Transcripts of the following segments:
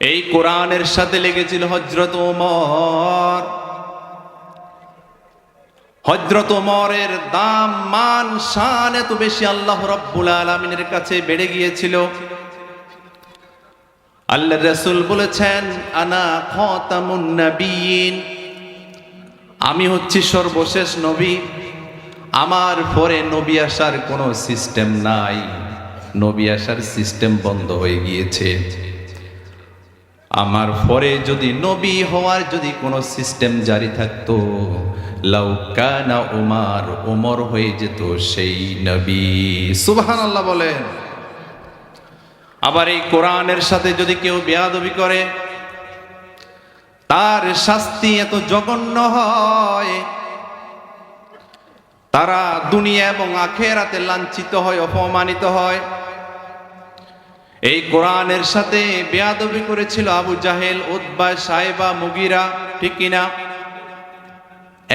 এই কোরআনের সাথে লেগেছিল হজরত ওমর। হজরত ওমরের দাম, মান, শান এত বেশি আল্লাহ রব্বুল আলমিনের কাছে বেড়ে গিয়েছিল। আল্লাহ রসুল বলেছেন, আনা খতামুন নবীন আমি হচ্ছি সর্বশেষ নবী। আমার পরে নবী আসার কোনো সিস্টেম নাই। নবী আসার সিস্টেম বন্ধ হয়ে গিয়েছে। আমার পরে যদি নবী হওয়ার যদি কোনো সিস্টেম জারি থাকতো লাউকানা উমার ওমর হয়ে যেত সেই নবী। সুবহান আল্লাহ বলেন। আবার এই কোরআনের সাথে যদি কেউ বেয়াদবি করে, তার শাস্তি এত জঘন্য হয়, তারা দুনিয়া এবং আখেরাতে লাঞ্ছিত হয়, অপমানিত হয়। এই কোরআনের সাথে বেয়াদবি করেছিল আবু জাহেল উদ্বা সাহেবা মুগিরা, ঠিক কিনা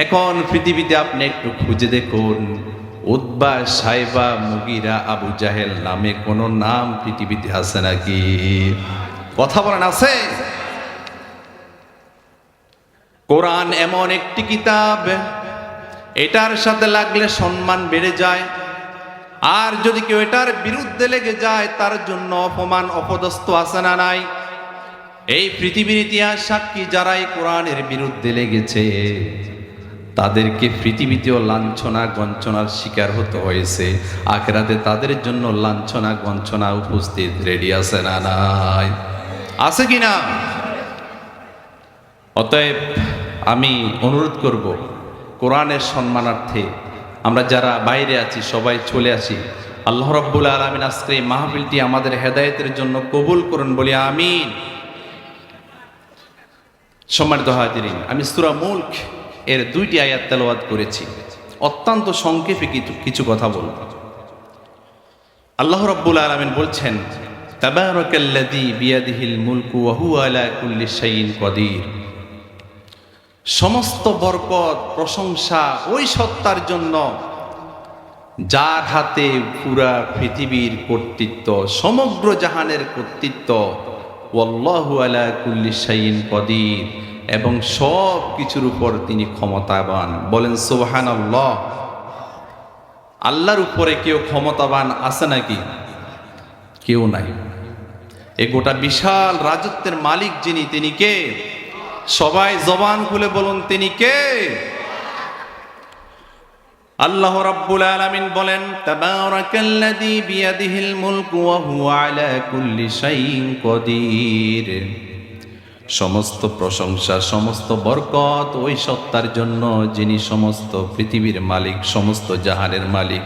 এখন পৃথিবীতে আপনি একটু খুঁজে দেখুন উদ্বা সাহেবা মুগিরা, আবু জাহেল নামে কোনো নাম পৃথিবীতে আছে নাকি? কথা বলেন, আছে? কোরআন এমন একটি কিতাব, এটার সাথে লাগলে সম্মান বেড়ে যায়। আর যদি কেউ এটার বিরুদ্ধে লেগে যায়, তার জন্য অপমান অপদস্থ আছে না নাই? এই পৃথিবীর ইতিহাস সাক্ষী যারা এই কোরআনের বিরুদ্ধে লেগেছে, তাদেরকে পৃথিবীতেও লাঞ্ছনা গঞ্চনার শিকার হতে হয়েছে। আখেরাতে তাদের জন্য লাঞ্ছনা গঞ্চনা উপস্থিত রেডি আছে না নাই? আছে কি না? অতএব আমি অনুরোধ করব, কোরআনের সম্মানার্থে আমরা যারা বাইরে আছি, সবাই চলে আসি। আল্লাহ রব্বুল আলমিন আজকে এই মাহফিলটি আমাদের হেদায়েতের জন্য কবুল করুন, বলি আমিন। সম্মানিত হাজিরিন, আমি সুরা মুল্ক এর দুইটি আয়াত তেলাওয়াত করেছি। অত্যন্ত সংক্ষেপে কিছু কিছু কথা বলব। আল্লাহ রব্বুল আলমিন বলছেন, তাবারাকাল্লাযী বিয়াদিহিল মুলকু ওয়া হুয়া আলা কুল্লি শাইইন কদির। সমস্ত বরকত, প্রশংসা ওই সত্তার জন্য যার হাতে পুরা পৃথিবীর কর্তৃত্ব, সমগ্র জাহানের কর্তৃত্ব, ওয়াল্লাহু আলা কুল্লি শাইইন কদির, এবং সব কিছুর উপর তিনি ক্ষমতাবান। বলেন সুবহান আল্লাহ আল্লাহর উপরে কেউ ক্ষমতাবান আছে নাকি? কেউ নাই। এ গোটা বিশাল রাজত্বের মালিক যিনি, তিনি কে? সবাই জবান খুলে বলুন, তিনি কে? আল্লাহ রাব্বুল আলামিন বলেন, তাবারাকাল্লাযী বিয়াদিহিল মুলকু ওয়া হুয়া আলা কুল্লি শাইইন কদির। সমস্ত প্রশংসা, সমস্ত বরকত ওই সত্তার জন্য যিনি সমস্ত পৃথিবীর মালিক, সমস্ত জাহানের মালিক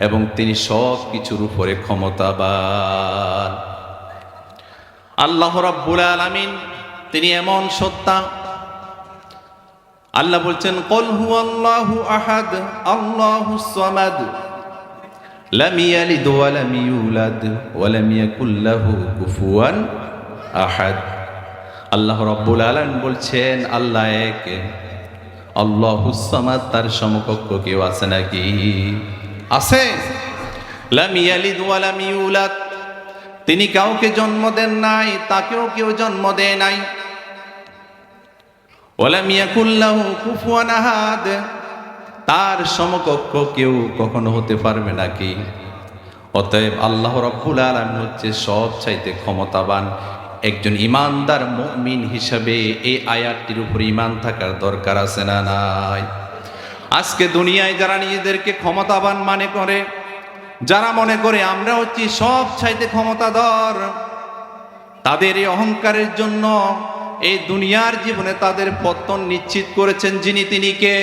এবং তিনি সব কিছুর উপরে ক্ষমতাবান। আল্লাহ রাব্বুল আলামিন তিনি এমন সত্তা। আল্লাহ বলছেন, কল হু আল্লাহু আহাদ, আল্লাহু সামাদ, লাম ইয়ালিদ ওয়া লাম ইউলাদ ওয়া লাম ইয়াকুল লাহু কুফুয়ান আহাদ। আল্লাহ রাব্বুল আলামিন বলছেন, আল্লাহ এক, আল্লাহু সামাদ, তার সমকক্ষ কেউ আছে নাকি? আছে। লাম ইয়ালিদ ওয়া লাম ইউলাদ, তিনি কাউকে জন্ম দেন নাই, তাকেও কেউ জন্ম দেয় নাই। তার সমকক্ষ কেউ কখনো হতে পারবে নাকি অতএব আল্লাহ রব্বুল আলম হচ্ছে সব চাইতে ক্ষমতাবান, একজন ইমানদার মুমিন হিসাবে এই আয়াতটির উপর ইমান থাকার দরকার আছে না নাই? আজকে দুনিয়ায় যারা নিজেদেরকে ক্ষমতাবান মানে করে, যারা মনে করে আমরা হচ্ছি সব চাইতে ক্ষমতাধর, তাদের এই অহংকারের জন্য এই দুনিয়ার জীবনে তাদের পতন নিশ্চিত করেছেন যিনি তিনি কে?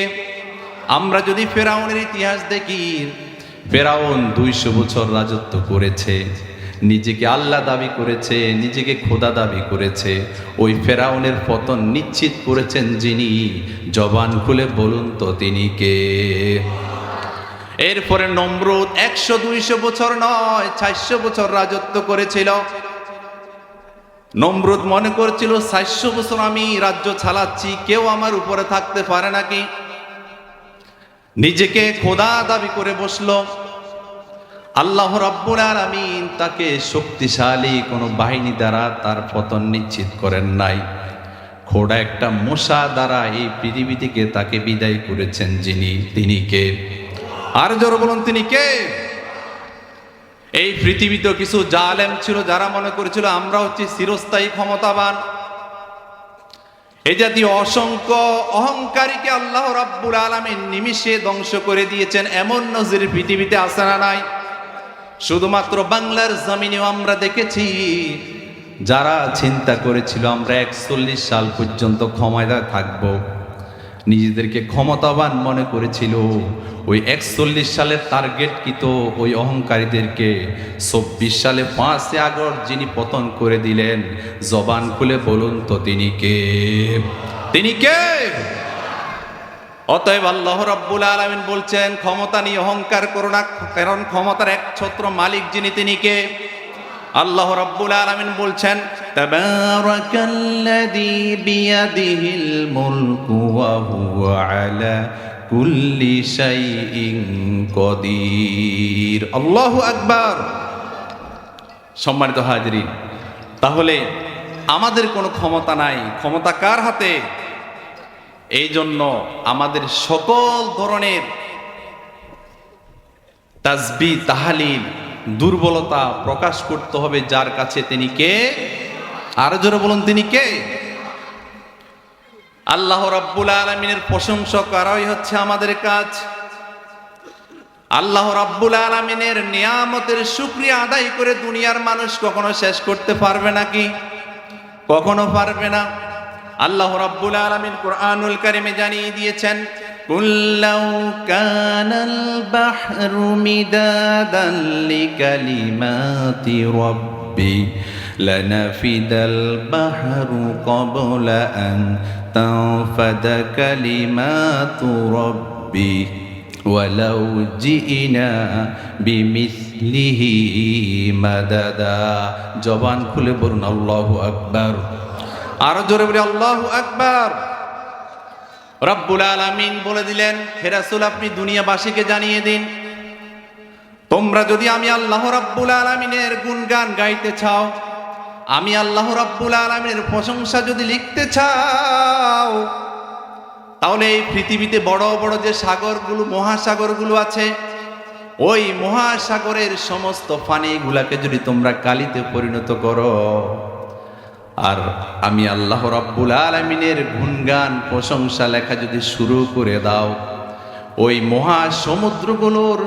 আমরা যদি ফেরাউনের ইতিহাস দেখি, ফেরাউন দুইশো বছর রাজত্ব করেছে, নিজেকে আল্লাহ দাবি করেছে, নিজেকে খোদা দাবি করেছে, ওই ফেরাউনের পতন নিশ্চিত করেছেন যিনি। জবান খুলে বলুন তো তিনি কে? এরপরে নমরুদ একশো দুইশো বছর নয়, চারশো বছর রাজত্ব করেছিল। নমরুদ মনে করছিল চারশো বছর আমি রাজ্য চালাচ্ছি, কেউ আমার উপরে থাকতে পারে নাকি? নিজেকে খোদা দাবি করে বসল, আল্লাহ রাব্বুল আলামিন তাকে শক্তিশালী কোনো বাহিনী দ্বারা তার পতন নিশ্চিত করেন নাই। খোড়া একটা মশা দ্বারা এই পৃথিবী থেকে তাকে বিদায় করেছেন যিনি, তিনি কে? আর জোর বলুন, তিনি কে? এই পৃথিবীতে কিছু জালেম ছিল যারা মনে করেছিল আমরা হচ্ছে চিরস্থায়ী ক্ষমতাবান। এই জাতীয় অসংখ্য অহংকারীকে আল্লাহ রাব্বুল আলামিন নিমিষে ধ্বংস করে দিয়েছেন। এমন নজির পৃথিবীতে আসে না নাই। শুধুমাত্র বাংলার জমিনেও আমরা দেখেছি, যারা চিন্তা করেছিল আমরা একচল্লিশ সাল পর্যন্ত ক্ষমতায় থাকব। নিজেদেরকে ক্ষমতাবান মনে করেছিল। ওই একচল্লিশ সালের টার্গেট কি তো ওই অহংকারীদেরকে চব্বিশ সালে পাঁচই আগস্ট যিনি পতন করে দিলেন, জবান খুলে বলুন তো তিনি কে? তিনি কে? অতএব আল্লাহ রাব্বুল আলামিন বলছেন, ক্ষমতা নিয়ে অহংকার করো না, কারণ ক্ষমতার এক ছত্র মালিক যিনি তিনি কে? আল্লাহ রাব্বুল আলামিন বলছেন, তাবারাকাল্লাযী বিয়াদিহিল মুলকু ওয়া হুয়া আলা কুল্লি শাইইন কদির। আল্লাহু আকবার। সম্মানিত হাজরিন, তাহলে আমাদের কোনো ক্ষমতা নাই। ক্ষমতা কার হাতে? এই জন্য আমাদের সকল ধরনের তাজবি তাহালিল দুর্বলতা প্রকাশ করতে হবে যার কাছে তিনি কে? আরও জোরে বলুন, তিনি কে? আল্লাহ রাব্বুল আলমিনের প্রশংসা করাই হচ্ছে আমাদের কাজ। আল্লাহ রাব্বুল আলমিনের নিয়ামতের শুক্রিয়া আদায় করে দুনিয়ার মানুষ কখনো শেষ করতে পারবে নাকি কখনো পারবে না। আল্লাহ রাব্বুল আলামিন কোরআনুল কারিমে জানিয়ে দিয়েছেন কুল্লাউ কানাল বাহরু মিদাদান লিকালিমাতি রাব্বি লানাফিদাল বাহরু ক্বাবলা আন তানফাদা কালিমাতু রাব্বি ولو جئنا بمثله مددا জবান খুলে বলুন আল্লাহু আকবার আরো জোরে বলে আল্লাহ আকবার রব্বুল আলামিন বলে দিলেন ফেরাসুল আপনি দুনিয়াবাসীকে জানিয়ে দিন, তোমরা যদি আমি আল্লাহ রাব্বুল আলামিনের গুণগান গাইতে চাও, আমি আল্লাহ রাব্বুল আলামিনের প্রশংসা যদি লিখতে চাও, তাহলে এই পৃথিবীতে বড় বড় যে সাগরগুলো, মহাসাগরগুলো আছে, ওই মহাসাগরের সমস্ত পানিগুলাকে যদি তোমরা কালিতে পরিণত করো। আর আমি আল্লাহ রাব্বুল আলমিনের গুণগান, প্রশংসা লেখা যদি শুরু করে দাও, ওই মহাসমুদ্রগুলোর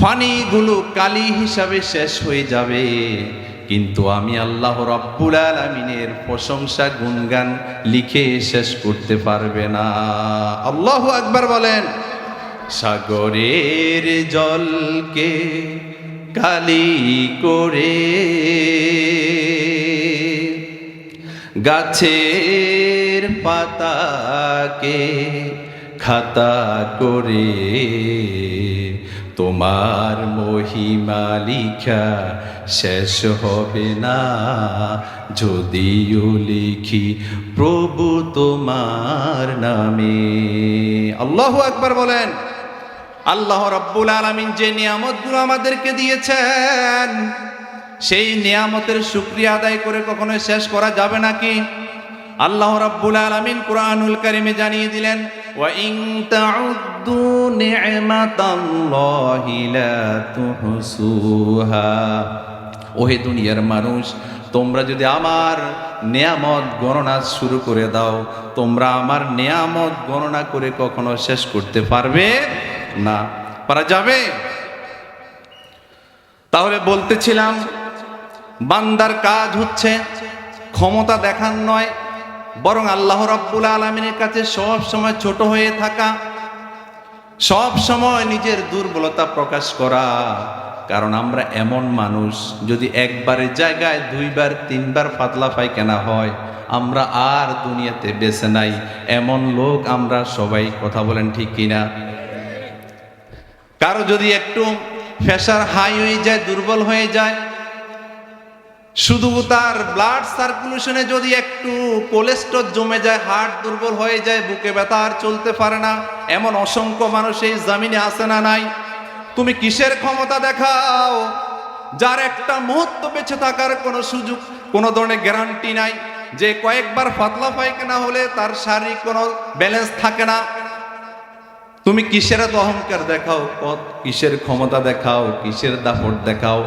ফানিগুলো কালি হিসাবে শেষ হয়ে যাবে। কিন্তু আমি আল্লাহ রাব্বুল আলমিনের প্রশংসা, গুণগান লিখে শেষ করতে পারবে না। আল্লাহ একবার বলেন, সাগরের জলকে কালি করে গাছের পাতাকে খাতা করে তোমার মহিমা লিখা শেষ হবে না। যদিও লিখি প্রভু তোমার নামে। আল্লাহ একবার বলেন, আল্লাহ রব্বুল আলমিন যে নিয়ামতগুলো আমাদেরকে দিয়েছেন সেই নিয়ামতের শুক্রিয়া আদায় করে কখনো শেষ করা যাবে নাকি? আল্লাহ রাব্বুল আলামিন কুরআনুল কারিমে জানিয়ে দিলেন, ওয়া ইন তাউদ্দু নি'মাতাল্লাহি লা তুহসুহা। ওহে দুনিয়ার মানুষ, তোমরা যদি আমার নেয়ামত গণনা শুরু করে দাও, তোমরা আমার নেয়ামত গণনা করে কখনো শেষ করতে পারবে না। পারা যাবে? তাহলে বলতেছিলাম বান্দার কাজ হচ্ছে ক্ষমতা দেখান নয়, বরং আল্লাহ রাব্বুল আলমিনের কাছে সব সময় ছোট হয়ে থাকা, সব সময় নিজের দুর্বলতা প্রকাশ করা। কারণ আমরা এমন মানুষ, যদি একবারের জায়গায় দুইবার, তিনবার পাতলা পায়খানা হয়, আমরা আর দুনিয়াতে বেছে নাই। এমন লোক আমরা সবাই, কথা বলেন ঠিক কিনা? কারও যদি একটু প্রেশার হাই হয়ে যায়, দুর্বল হয়ে যায় শুধু তার ব্লাড সার্কুলেশনে যদি একটু কোলেস্ট্রল জমে যায় হার্ট দুর্বল হয়ে যায়, বুকে ব্যথা আর চলতে পারে না, এমন অসংখ্য মানুষ এই জামিনে আসে না নাই? তুমি কিসের ক্ষমতা দেখাও? যার একটা মুহূর্ত বেঁচে থাকার কোনো সুযোগ, কোনো ধরনের গ্যারান্টি নাই। যে কয়েকবার পাতলা পায়খানা হলে তার শারীরিক কোনো ব্যালেন্স থাকে না। তুমি কিসের অহংকার দেখাও? কত কিসের ক্ষমতা দেখাও? কিসের দাপট দেখাও?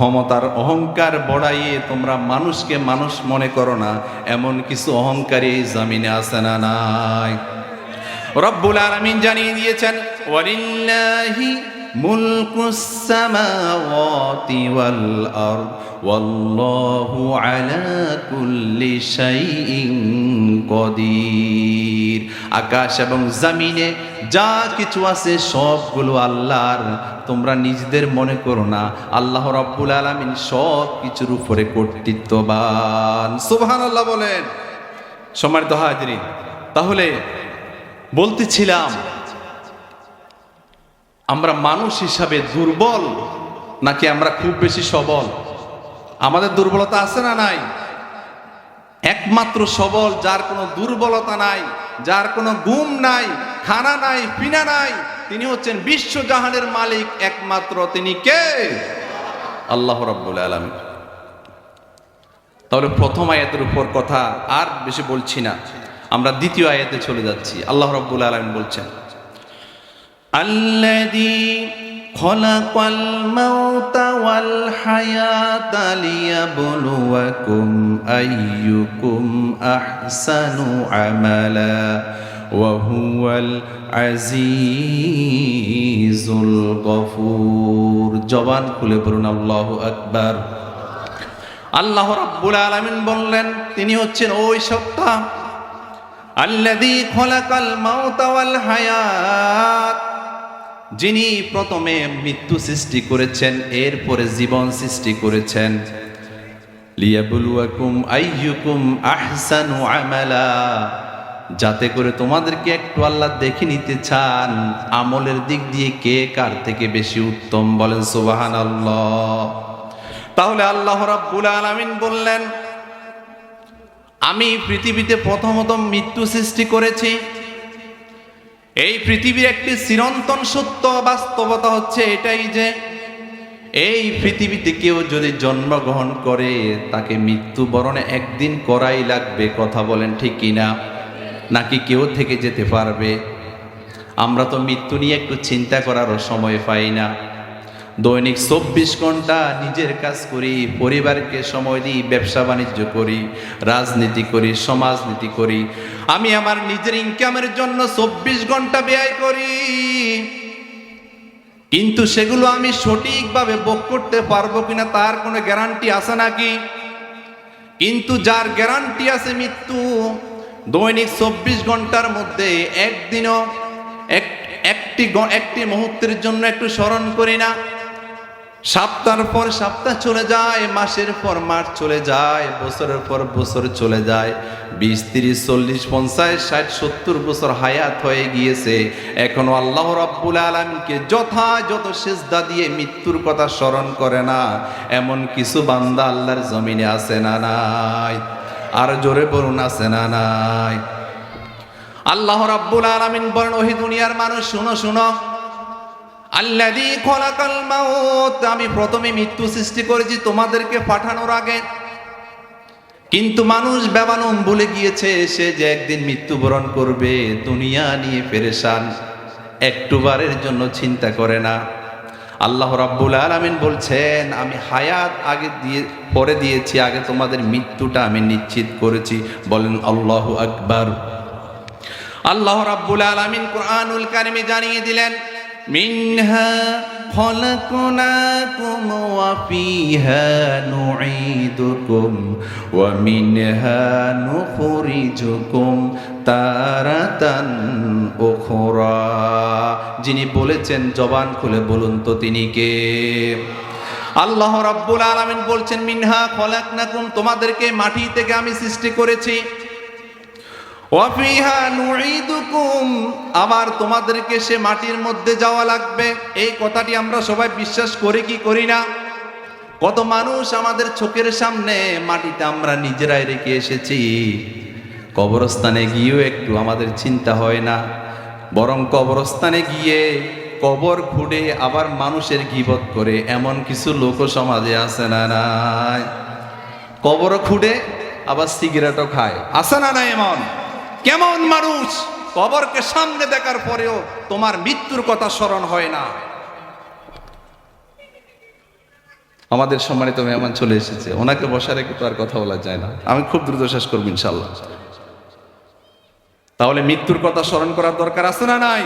ক্ষমতার অহংকার বড়াইয়ে তোমরা মানুষকে মানুষ মনে করো না, এমন কিছু অহংকারী জমিনে আছে না নাই। রব্বুল আলামিন জানিয়ে দিয়েছেন, ওয়ালিল্লাহি মুলকুস সামাওয়াতি ওয়াল আরদ, ওয়াল্লাহু আলা কুল্লি শাইইন কদির। আকাশ এবং জমিনে যা কিছু আছে সবগুলো আল্লাহর। তোমরা নিজেদের মনে করো না, আল্লাহ রব্বুল আলামিন সব কিছুর উপরে কর্তৃত্ববান। সুবহানাল্লাহ বলেন। সম্মানিত হাজরিন, তাহলে বলতেছিলাম, আমরা মানুষ হিসাবে দুর্বল নাকি আমরা খুব বেশি সবল? আমাদের দুর্বলতা আছে না নাই? একমাত্র সবল, যার কোনো দুর্বলতা নাই, যার কোনো গুম নাই খানা নাই পিনা নাই তিনি হচ্ছেন বিশ্ব জাহানের মালিক একমাত্র তিনি কে আল্লাহ রাব্বুল আলামিন তাহলে প্রথম আয়াতের উপর কথা আর বেশি বলছি না আমরা দ্বিতীয় আয়াতে চলে যাচ্ছি আল্লাহ রাব্বুল আলামিন বলছেন الذي خلق الموت والحياة ليبلوكم أيكم أحسن عملا وهو العزيز الغفور জবান খুলে বলুন আল্লাহু আকবার আল্লাহ রাব্বুল আলামিন বললেন তিনি হচ্ছেন ওই সত্তা আল্লাযী খলাকাল মাউতা ওয়াল হায়াত যিনি প্রথমে মৃত্যু সৃষ্টি করেছেন এরপরে জীবন সৃষ্টি করেছেন লিয়াবুলুয়াকুম আইয়ুকুম আহসানু আমালা যাতে করে তোমাদেরকে একটু আল্লাহ দেখে নিতে চান। আমলের দিক দিয়ে কে কার থেকে বেশি উত্তম বলেন সুবহানাল্লাহ। তাহলে আল্লাহ রাব্বুল আলামিন বললেন, আমি পৃথিবীতে প্রথমত মৃত্যু সৃষ্টি করেছি। এই পৃথিবীর একটি চিরন্তন সত্য বাস্তবতা হচ্ছে এটাই যে, এই পৃথিবীতে কেউ যদি জন্মগ্রহণ করে, তাকে মৃত্যুবরণে একদিন করাই লাগবে, কথা বলেন ঠিক কিনা? নাকি কেউ থেকে যেতে পারবে? আমরা তো মৃত্যু নিয়ে একটু চিন্তা করারও সময় পাই না। দৈনিক চব্বিশ ঘণ্টা নিজের কাজ করি, পরিবারকে সময় দিই, ব্যবসা বাণিজ্য করি, রাজনীতি করি, সমাজনীতি করি। আমি আমার নিজের ইনকামের জন্য চব্বিশ ঘণ্টা ব্যয় করি। কিন্তু সেগুলো আমি সঠিকভাবে ভোগ করতে পারব কিনা তার কোনো গ্যারান্টি আছে নাকি? কিন্তু যার গ্যারান্টি আছে মৃত্যু দৈনিক চব্বিশ ঘণ্টার মধ্যে একদিনও একটি একটি মুহূর্তের জন্য একটু স্মরণ করি না। সপ্তাহের পর সপ্তাহ চলে যায়, মাসের পর মাস চলে যায়, বছরের পর বছর চলে যায়। বিশ, তিরিশ, চল্লিশ, পঞ্চাশ, ষাট, সত্তর বছর হায়াত হয়ে গিয়েছে। এখনও আল্লাহ রাব্বুল আলমকে যথাযথ সেজদা দিয়ে মৃত্যুর কথা স্মরণ করে না। এমন কিছু বান্দা আল্লাহর জমিনে আছে না নাই? আর জোরে বলুন, আছে না নাই? আল্লাহ রাব্বুল আলামিন বলেন, ওহি দুনিয়ার মানুষ, শুনো শুনো। আল্লাযী খলাকাল মাউত, আমি প্রথমে মৃত্যু সৃষ্টি করেছি তোমাদেরকে পাঠানোর আগে। কিন্তু মানুষ বেবানম ভুলে গিয়েছে, সে যে একদিন মৃত্যুবরণ করবে, দুনিয়া নিয়ে পেরেশান একটুবারের জন্য চিন্তা করে না। আল্লাহ রাব্বুল আলমিন বলছেন, আমি হায়াত আগে দিয়ে, পরে দিয়েছি, আগে তোমাদের মৃত্যুটা আমি নিশ্চিত করেছি। বলেন, আল্লাহ আকবার। আল্লাহ রাব্বুল আলমিন কোরআনুল কারিমে জানিয়ে দিলেন, মিনহা ফিহা নুঈদুকুম ওয়া মিনহা নুখরিজুকুম তারাতান উখরা যিনি বলেছেন, জবান খুলে বলুন তো তিনি কে? আল্লাহ রাব্বুল আলামিন বলছেন, মিনহা খলাকনাকুম, তোমাদেরকে মাটি থেকে আমি সৃষ্টি করেছি। ওয়াফিহা আবার তোমাদেরকে সে মাটির মধ্যে যাওয়া লাগবে। এই কথাটি আমরা সবাই বিশ্বাস করি কি করি না? কত মানুষ আমাদের চোখের সামনে মাটিতে আমরা নিজেরাই রেখে এসেছি। কবরস্থানে গিয়েও একটু আমাদের চিন্তা হয় না। বরং কবরস্থানে গিয়ে কবর খুঁড়ে আবার মানুষের গিবত করে এমন কিছু লোক সমাজে আছে না নাই। কবর খুঁড়ে আবার সিগারেটও খায়। আছে না নাই এমন? কেমন মানুষ? কবরকে সামনে দেখার পরেও তোমার মৃত্যুর কথা স্মরণ হয় না। আমাদের সম্মানিত মেহমান চলে এসেছে। ওনাকে বসা রেখে তো আর কথা বলা যায় না। আমি খুব দ্রুত শেষ করব ইনশাল্লাহ তাহলে মৃত্যুর কথা স্মরণ করার দরকার আছে না নাই?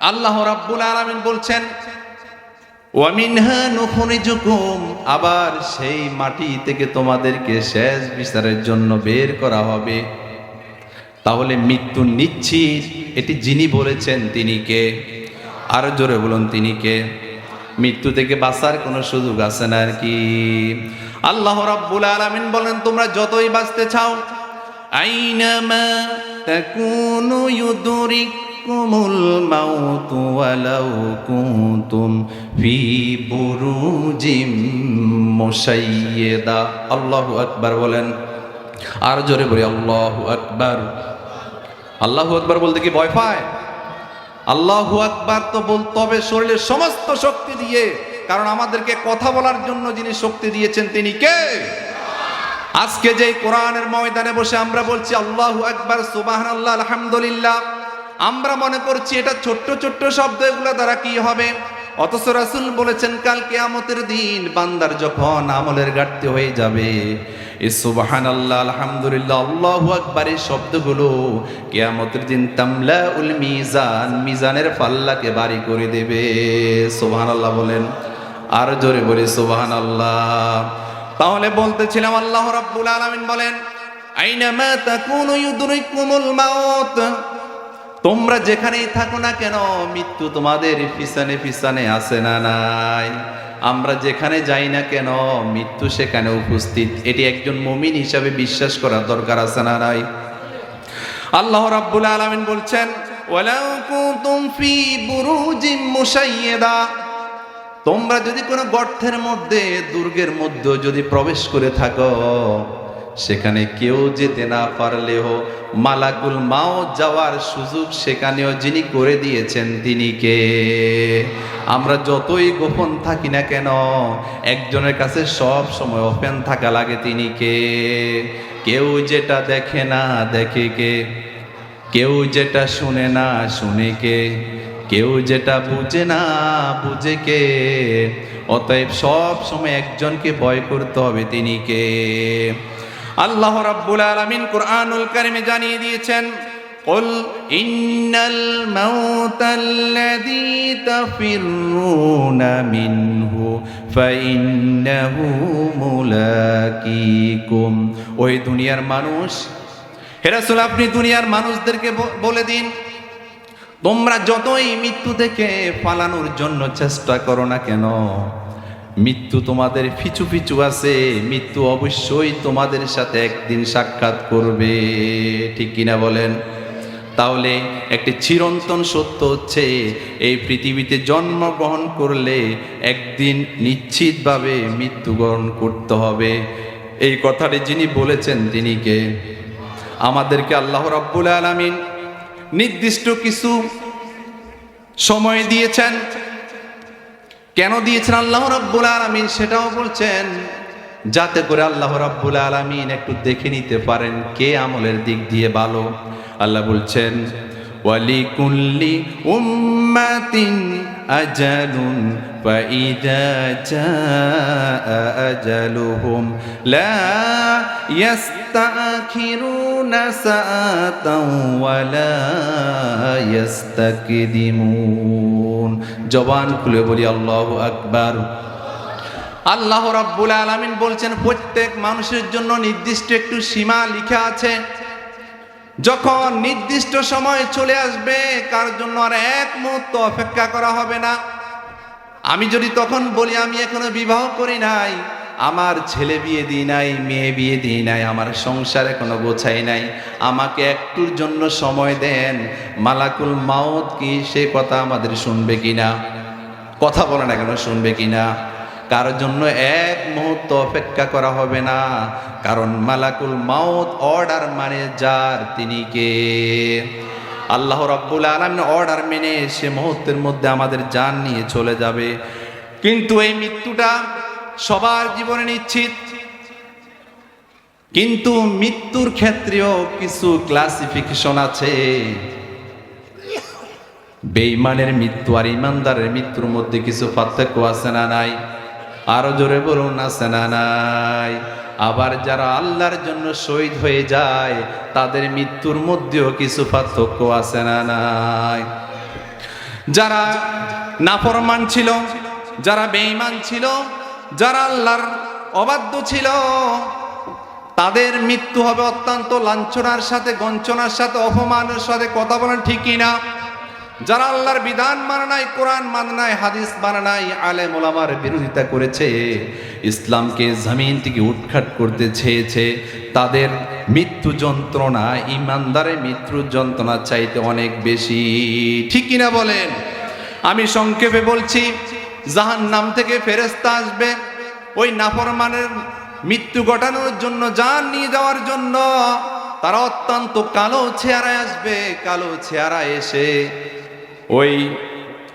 আল্লাহ রাব্বুল আলামিন বলছেন আবার সেই মাটি থেকে তোমাদেরকে শেষ বিচারের জন্য বের করা হবে। তাহলে মৃত্যু নিশ্চিত। এটি যিনি বলেছেন তিনি কে? আর জোরে বলুন, তিনি কে? মৃত্যু থেকে বাঁচার কোনো সুযোগ আছে না আর কি আল্লাহ রাব্বুল আলামিন বলেন, তোমরা যতই বাঁচতে চাও, আইনামা তাকুনু ইউদরিকুমুল মাউত ওয়ালাউ কুনতুম ফি বুরুজিম মুশাইয়্যিদা আল্লাহু আকবার বলেন। আর জোরে বলি, আল্লাহু আকবার। আল্লাহু আকবার বলতে কি ভয় পায়? আল্লাহু আকবার তো বলতে হবে শরীরের সমস্ত শক্তি দিয়ে, কারণ আমাদেরকে কথা বলার জন্য যিনি শক্তি দিয়েছেন তিনি কে? আজকে যে কোরআনের ময়দানে বসে আমরা বলছি, আল্লাহু আকবার সুবাহান আল্লাহ আলহামদুলিল্লাহ, আমরা মনে করছি এটা ছোট্ট ছোট্ট শব্দ, এগুলো দ্বারা কি হবে? অথচ রাসুল বলেছেন, কাল কেয়ামতের দিন বান্দার যখন আমলের ঘাটতি হয়ে যাবে সুবাহান আল্লাহ আলহামদুলিল্লাহ, আল্লাহু শব্দগুলো কেয়ামতের দিন তামলা উল মিজান, মিজানের করে দেবে। আল্লাহ বলেন, আর জোরে আল্লাহ তাহলে বলতেছিলাম, আল্লাহ রাব্বুল আলামিন বলেন, আইনামা তাকুনু তোমরা যেখানেই থাকো না কেন, মৃত্যু তোমাদের পিছনে পিছনে আসে না নাই। আমরা যেখানে যাই না কেন, মৃত্যু সেখানে উপস্থিত। এটি একজন মমিন হিসাবে বিশ্বাস করার দরকার আছে না নাই? আল্লাহ রাব্বুল আলামিন বলছেন, ওয়ালাউ কুনতুম ফি বুরুজিম মুশাইয়্যিদা তোমরা যদি কোনো গর্তের মধ্যে, দুর্গের মধ্যে যদি প্রবেশ করে থাকো সেখানে কেউ যেতে না পারলেও মালাকুল মাও যাওয়ার সুযোগ সেখানেও যিনি করে দিয়েছেন তিনি কে? আমরা যতই গোপন থাকি না কেন, একজনের কাছে সব সময় ওপেন থাকা লাগে তিনি কে? কেউ যেটা দেখে না দেখে কে? কেউ যেটা শুনে না শুনে কে? কেউ যেটা বুঝে না বুঝে কে? অতএব সব সময় একজনকে ভয় করতে হবে তিনি কে? আল্লাহ রাব্বুল আলামিন কোরআনুল কারিমে জানিয়ে দিয়েছেন قل إن الموت الذي تفرون منه فإنه ملاقيكم ওই দুনিয়ার মানুষ হেরাসুল আপনি দুনিয়ার মানুষদেরকে ব- বলে দিন তোমরা যতই মৃত্যু থেকে পালানোর জন্য চেষ্টা করো না কেন মৃত্যু তোমাদের পিছু পিছু আছে, মৃত্যু অবশ্যই তোমাদের সাথে একদিন সাক্ষাৎ করবে। ঠিক কিনা বলেন? তাহলে একটি চিরন্তন সত্য হচ্ছে, এই পৃথিবীতে জন্মগ্রহণ করলে একদিন নিশ্চিতভাবে মৃত্যুবরণ করতে হবে। এই কথাটি যিনি বলেছেন, তিনি কে? আমাদেরকে আল্লাহ রাব্বুল আলামিন নির্দিষ্ট কিছু সময় দিয়েছেন। কেন দিয়েছেন আল্লাহ রাব্বুল আলামিন সেটাও বলছেন যাতে করে আল্লাহ রাব্বুল আলামিন একটু দেখে নিতে পারেন কে আমলের দিক দিয়ে ভালো আল্লাহ বলছেন ওয়ালিকুল্লি উম্মাতিন আজালুন فإذا جاء أجلهم لا يستأخرون ساعة ولا يستقدمون জবান খুলে বলি আল্লাহু আকবার আল্লাহ রাব্বুল আলামিন বলছেন প্রত্যেক মানুষের জন্য নির্দিষ্ট একটু সীমা লিখা আছে যখন নির্দিষ্ট সময় চলে আসবে কার জন্য আর এক মুহূর্ত অপেক্ষা করা হবে না আমি যদি তখন বলি আমি এখনো বিবাহ করি নাই আমার ছেলে বিয়ে দিই নাই, মেয়ে বিয়ে দিই নাই, আমার সংসারে কোনো গোছাই নাই। আমাকে একটুর জন্য সময় দেন, মালাকুল মাউত কি সে কথা আমাদের শুনবে কিনা? কথা বলে না কেন, শুনবে কিনা? কার জন্য এক মুহূর্ত অপেক্ষা করা হবে না? কারণ মালাকুল মাউত অর্ডার মানে যার, তিনি কে? আল্লাহ রব্বুল আলমিন অর্ডার মেনে সে মুহূর্তের মধ্যে আমাদের যান নিয়ে চলে যাবে। কিন্তু এই মৃত্যুটা সবার জীবনে নিশ্চিত। কিন্তু মৃত্যুর ক্ষেত্রেও কিছু ক্লাসিফিকেশন আছে। বেঈমানের মৃত্যু আর ইমানদারের মৃত্যুর মধ্যে কিছু পার্থক্য আছে না নাই? আরও জোরে বলুন, আছে না নাই? আবার যারা আল্লাহর জন্য শহীদ হয়ে যায়, তাদের মৃত্যুর মধ্যেও কিছু পার্থক্য আছে না নাই? যারা নাফরমান ছিল, যারা বেঈমান ছিল যারা আল্লাহর অবাধ্য ছিল, তাদের মৃত্যু হবে অত্যন্ত লাঞ্ছনার সাথে গঞ্চনার সাথে, অপমানের সাথে, কথা বলেন ঠিকই না যারা আল্লাহর বিধান মানে নাই, কোরআন মানে নাই, হাদিস মানে নাই, আলেম ওলামার বিরোধিতা করেছে, ইসলামকে জমিন থেকে উৎখাট করতে চেয়েছে, তাদের মৃত্যু যন্ত্রণা, ইমানদারের মৃত্যু যন্ত্রণা চাইতে অনেক বেশি। ঠিক কিনা বলেন? আমি সংক্ষেপে বলছি জাহান নাম থেকে ফেরেস্তা আসবে। ওই নাফরমানের মৃত্যু ঘটানোর জন্য, জান নিয়ে যাওয়ার জন্য। তারা অত্যন্ত কালো চেহারায় আসবে, কালো চেহারায় এসে ওই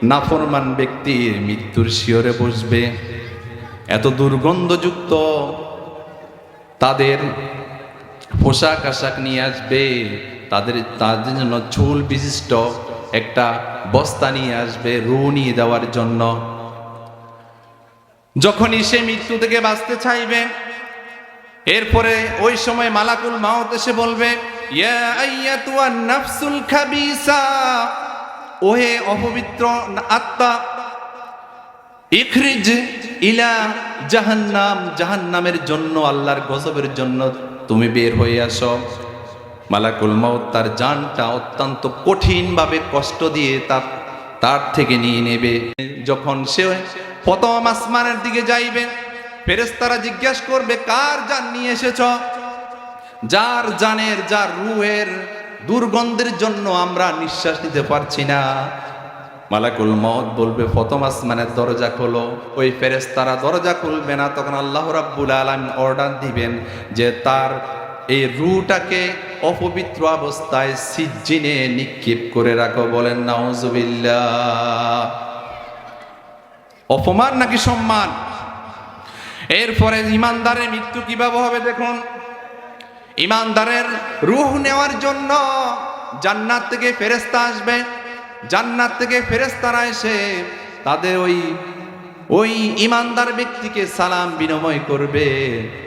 নাফরমান ব্যক্তির মৃত্যুর শিওরে বসবে। এত দুর্গন্ধযুক্ত তাদের পোশাক আশাক নিয়ে আসবে, তাদের তাদের জন্য চুল বিশিষ্ট একটা বস্তা নিয়ে আসবে, রু নিয়ে দেওয়ার জন্য। যখনই সে মৃত্যু থেকে বাঁচতে চাইবে, এরপরে ওই সময় মালাকুল মাউত এসে বলবে ওহে অপবিত্র আত্মা, ইখরিজ ইলা জাহান্নাম, জাহান্নামের জন্য, আল্লাহর গজবের জন্য তুমি বের হয়ে আসো। মালাকুল মাউত তার জানটা অত্যন্ত কঠিনভাবে কষ্ট দিয়ে তার তার থেকে নিয়ে নেবে। যখন সে প্রথম আসমানের দিকে যাইবে। ফেরেস্তারা জিজ্ঞাসা করবে, কার যান নিয়ে এসেছ? যার জানের, যার রুহের দুর্গন্ধের জন্য আমরা নিঃশ্বাস নিতে পারছি না। মালাকুল মত বলবে, প্রথম আসমানের দরজা খোলো। ওই ফেরেস্তারা দরজা খুলবে না, তখন আল্লাহ রাব্বুল আলম অর্ডার দিবেন যে তার এই রুটাকে অপবিত্র অবস্থায় সিজ্জিনে নিক্ষেপ করে রাখো। বলেন, নাউজুবিল্লাহ। অপমান নাকি সম্মান? এরপরে ইমানদারের মৃত্যু কীভাবে হবে দেখুন। ইমানদারের রুহ নেওয়ার জন্য জান্নাত থেকে ফেরেস্তা আসবে। জান্নাত থেকে ফেরেস্তারা এসে তাদের ওই ওই ইমানদার ব্যক্তিকে সালাম বিনিময় করবে।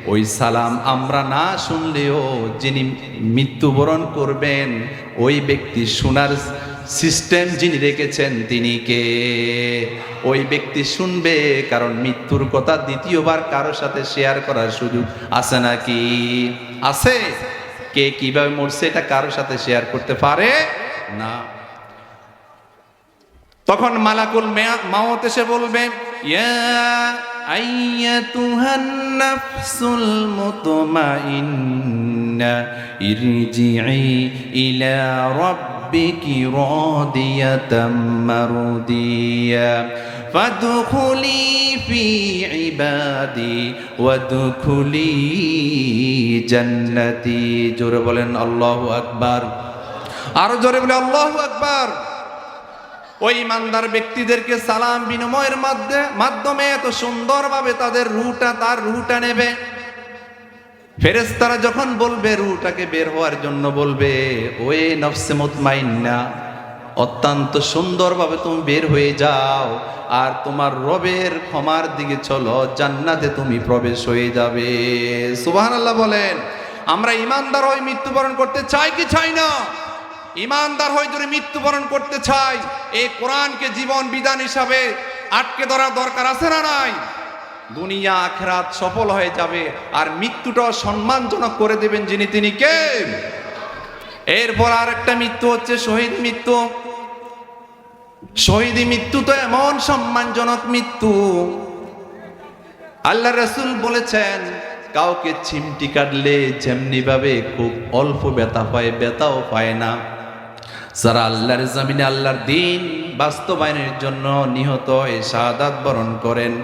ওই সালাম আমরা না শুনলেও যিনি মৃত্যুবরণ করবেন, ওই ব্যক্তি শোনার সিস্টেম যিনি রেখেছেন তিনি কে? ওই ব্যক্তি শুনবে, কারণ মৃত্যুর কথা দ্বিতীয়বার কারোর সাথে শেয়ার করার সুযোগ আছে নাকি? আছে। কে কীভাবে মরছে এটা কারোর সাথে শেয়ার করতে পারে না। তখন মালাকুল মাওত এসে বলবে, ইয়া আইয়াতুহান নাফসুল মুতমাইন্না ইরজিই ইলা রাব্বিকি রাদিয়াতাম মারদিয়া فادخلي في عبادي وادخلي جنتي জোরে বলেন আল্লাহু আকবার আরো জোরে বলে আল্লাহু আকবার ওই ইমানদার ব্যক্তিদেরকে সালাম বিনিময়ের মধ্যে মাধ্যমে এত সুন্দরভাবে তাদের রুটা তার রুটা নেবে ফেরেস্তারা যখন বলবে রুটাকে বের হওয়ার জন্য বলবে, ওয়ে নফসে মুতমাইন্না, অত্যন্ত সুন্দরভাবে তুমি বের হয়ে যাও, আর তোমার রবের ক্ষমার দিকে চলো, জান্নাতে তুমি প্রবেশ হয়ে যাবে। সুবাহান আল্লাহ বলেন, আমরা ইমানদার হয়ে মৃত্যুবরণ করতে চাই কি চাই না? ইমানদার হয়ে যদি মৃত্যুবরণ করতে চাই এই কোরআনকে জীবন বিধান হিসাবে আটকে ধরার দরকার আছে না নাই? দুনিয়া আখরাত সফল হয়ে যাবে আর মৃত্যুটাও সম্মানজনক করে দেবেন যিনি তিনি কে? এরপর আর একটা মৃত্যু হচ্ছে শহীদ মৃত্যু। শহীদ মৃত্যু তো এমন সম্মানজনক মৃত্যু। আল্লাহ রসুল বলেছেন, কাউকে চিমটি কাটলে যেমনি ভাবে খুব অল্প ব্যথা পায় ব্যথাও পায় না। যারা আল্লাহর জমিনে আল্লাহর দিন বাস্তবায়নের জন্য নিহত হয়ে শাহাদাত বরণ করেন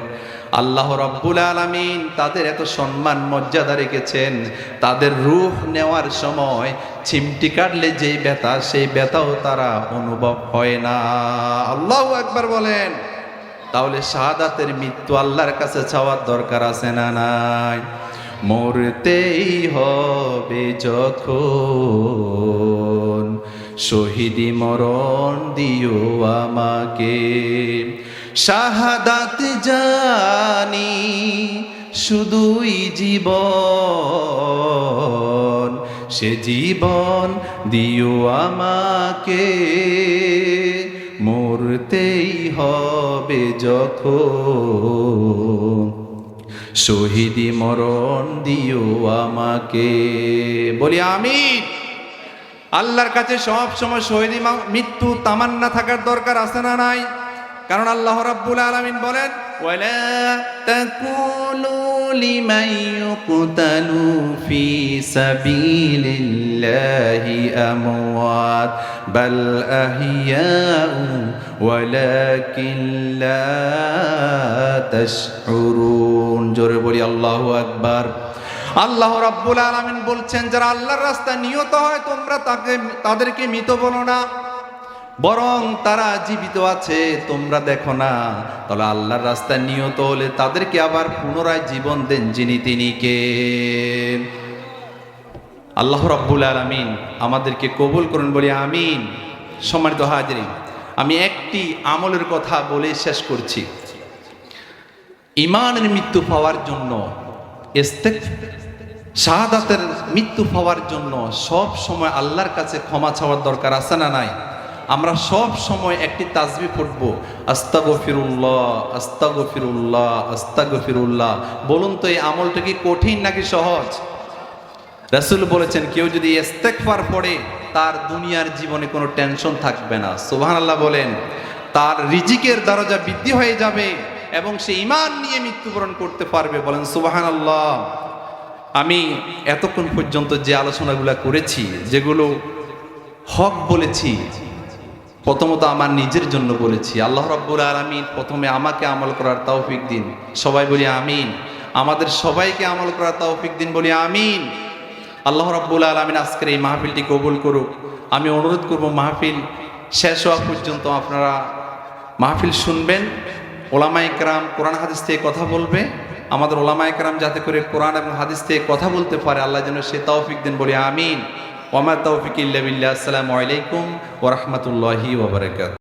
আল্লাহ রব্বুল আলমিন তাদের এত সম্মান, মর্যাদা রেখেছেন। তাদের রূহ নেওয়ার সময় চিমটি কাটলে যেই ব্যথা, সেই ব্যথাও তারা অনুভব হয় না। আল্লাহ একবার বলেন। তাহলে শাহাদাতের মৃত্যু আল্লাহর কাছে চাওয়ার দরকার আছে না নাই? মরতেই হবে যখন শহীদি মরণ দিও আমাকে। শাহাদাত জানি শুধুই জীবন। সে জীবন দিও আমাকে, মরতেই হবে যখন। শহীদি মরণ দিও আমাকে। বলি আমি আল্লাহর কাছে সব সময় শহীদি মৃত্যু তামান্না থাকার দরকার আছে না নাই? কারণ আল্লাহ রাব্বুল আলামিন বলেন, ওয়ালা তাকুলু লিমান ইউকতালু ফি সাবিলিল্লাহি আমওয়াত, বাল আহিয়াউ ওয়ালাকিন লা তাশউরুন জোরে বলি, আল্লাহু আকবার। আল্লাহ রাব্বুল আলামিন বলছেন, যারা আল্লাহর রাস্তায় নিহত হয়, তোমরা তাকে তাদেরকে মৃত বলো না। বরং তারা জীবিত আছে, তোমরা দেখো না। তাহলে আল্লাহর রাস্তায় নিহত হলে তাদেরকে আবার পুনরায় জীবন দেন যিনি তিনি কে? আল্লাহ রাব্বুল আলামিন আমাদেরকে কবুল করুন, বলি আমিন। সম্মানিত হাজরিন, আমি একটি আমলের কথা বলে শেষ করছি। ইমানের মৃত্যু পাওয়ার জন্য শাহাদাতের মৃত্যু পাওয়ার জন্য সব সময় আল্লাহর কাছে ক্ষমা চাওয়ার দরকার আছে না নাই? আমরা সব সময় একটি তাজবি পড়ব, আস্তাগফিরুল্লাহ আস্তাগফিরুল্লাহ আস্তাগফিরুল্লাহ। বলুন তো, এই আমলটা কি কঠিন নাকি সহজ? রাসূল বলেছেন, কেউ যদি ইস্তেগফার পড়ে, তার দুনিয়ার জীবনে কোনো টেনশন থাকবে না। সুবহানাল্লাহ বলেন, তার রিজিকের দরজা বৃদ্ধি হয়ে যাবে এবং সে ইমান নিয়ে মৃত্যুবরণ করতে পারবে। বলেন, সুবহানাল্লাহ। আমি এতক্ষণ পর্যন্ত যে আলোচনাগুলো করেছি, যেগুলো হক বলেছি প্রথমত আমার নিজের জন্য বলেছি আল্লাহ রব্বুল আলমিন প্রথমে আমাকে আমল করার তৌফিক দিন। সবাই বলি আমিন। আমাদের সবাইকে আমল করার তৌফিক দিন বলি আমিন। আল্লাহ রব্বুল আলমিন আজকের এই মাহফিলটি কবুল করুক। আমি অনুরোধ করব মাহফিল শেষ হওয়া পর্যন্ত আপনারা মাহফিল শুনবেন। ওলামা ইকরাম কোরআন হাদিস থেকে কথা বলবে। আমাদের ওলামা ইকরাম যাতে করে কোরআন এবং হাদিস থেকে কথা বলতে পারে, আল্লাহ যেন সে তৌফিক দিন বলি আমিন। ওমা তৌফিক ইল্লা বিল্লাহ আসসালামু আলাইকুম ওরহমতুল্লাহি ওবরাকাত